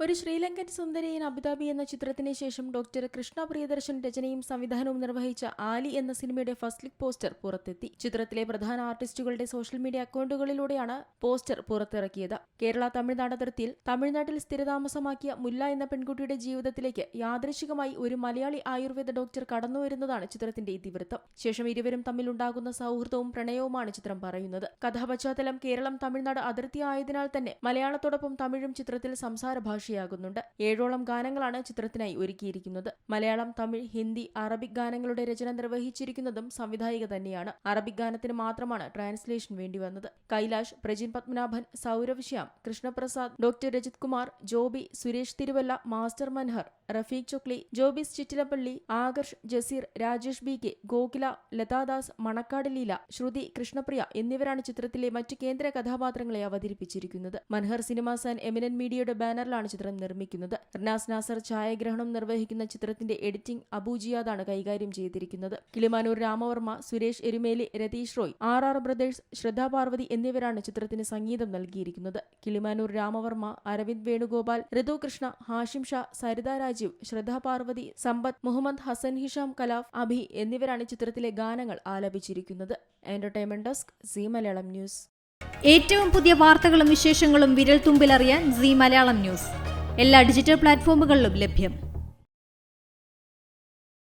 ഒരു ശ്രീലങ്കൻ സുന്ദരിയൻ അബുദാബി എന്ന ചിത്രത്തിന് ശേഷം ഡോക്ടർ കൃഷ്ണ പ്രിയദർശൻ രചനയും സംവിധാനവും നിർവഹിച്ച ആലി എന്ന സിനിമയുടെ ഫസ്റ്റ് ലുക്ക് പോസ്റ്റർ പുറത്തെത്തി. ചിത്രത്തിലെ പ്രധാന ആർട്ടിസ്റ്റുകളുടെ സോഷ്യൽ മീഡിയ അക്കൗണ്ടുകളിലൂടെയാണ് പോസ്റ്റർ പുറത്തിറക്കിയത്. കേരള തമിഴ്നാട് അതിർത്തിയിൽ തമിഴ്നാട്ടിൽ സ്ഥിരതാമസമാക്കിയ മുല്ല എന്ന പെൺകുട്ടിയുടെ ജീവിതത്തിലേക്ക് യാദൃശികമായി ഒരു മലയാളി ആയുർവേദ ഡോക്ടർ കടന്നുവരുന്നതാണ് ചിത്രത്തിന്റെ ഇതിവൃത്തം. ശേഷം ഇരുവരും തമ്മിലുണ്ടാകുന്ന സൗഹൃദവും പ്രണയവുമാണ് ചിത്രം പറയുന്നത്. കഥാപശ്ചാത്തലം കേരളം തമിഴ്നാട് അതിർത്തി ആയതിനാൽ തന്നെ മലയാളത്തോടൊപ്പം തമിഴും ചിത്രത്തിൽ സംസാര ഭാഷയാകുന്നുണ്ട്. ഏഴോളം ഗാനങ്ങളാണ് ചിത്രത്തിനായി ഒരുക്കിയിരിക്കുന്നത്. മലയാളം തമിഴ് ഹിന്ദി അറബിക് ഗാനങ്ങളുടെ രചന നിർവഹിച്ചിരിക്കുന്നതും സംവിധായിക തന്നെയാണ്. അറബിക് ഗാനത്തിന് മാത്രമാണ് ട്രാൻസ്ലേഷൻ വേണ്ടി വന്നത്. Kailash Prajin Padmanabhan Saurav Shyam Krishnaprasad doctor Rajith Kumar Joby Suresh Thiruvalla master Manhar Rafeeq Chukli Jobis Chittilappilly Akarsh Jaseer Rajesh B K Gokula Lathadas Manakkad Leela Sruthi Krishnapriya എന്നിവരാണ് ചിത്രത്തിലെ മറ്റ് കേന്ദ്ര കഥാപാത്രങ്ങളെ അവതരിപ്പിച്ചിരിക്കുന്നത്. മൻഹർ സിനിമാസ് ആൻഡ് എമിനൻ മീഡിയയുടെ ബാനറിലാണ് ചിത്രം നിർമ്മിക്കുന്നത്. റിനാസ് നാസർ ഛായാഗ്രഹണം നിർവഹിക്കുന്ന ചിത്രത്തിന്റെ എഡിറ്റിംഗ് അബൂജിയാദാണ് കൈകാര്യം ചെയ്തിരിക്കുന്നത്. Kilimanoor Ramavarma Suresh Erumeli Ratheesh Roy R R brothers Shraddha Parvathi എന്നിവരാണ് ചിത്രത്തിന് സംഗീതം നൽകിയിരിക്കുന്നത്. കിളിമാനൂർ രാമവർമ്മ അരവിന്ദ് വേണുഗോപാൽ ഋതു കൃഷ്ണ ഹാഷിം ഷാ സരിത രാജീവ് ശ്രദ്ധാ പാർവതി സമ്പത്ത് മുഹമ്മദ് ഹസൻ ഹിഷാം കലാഫ് അഭി എന്നിവരാണ് ചിത്രത്തിലെ ഗാനങ്ങൾ ആലപിച്ചിരിക്കുന്നത്. Entertainment desk C Malayalam news. ഏറ്റവും പുതിയ വാർത്തകളും വിശേഷങ്ങളും വിരൽ തുമ്പിലറിയാൻ സി മലയാളം ന്യൂസ്. എല്ലാ ഡിജിറ്റൽ പ്ലാറ്റ്ഫോമുകളിലും ലഭ്യം.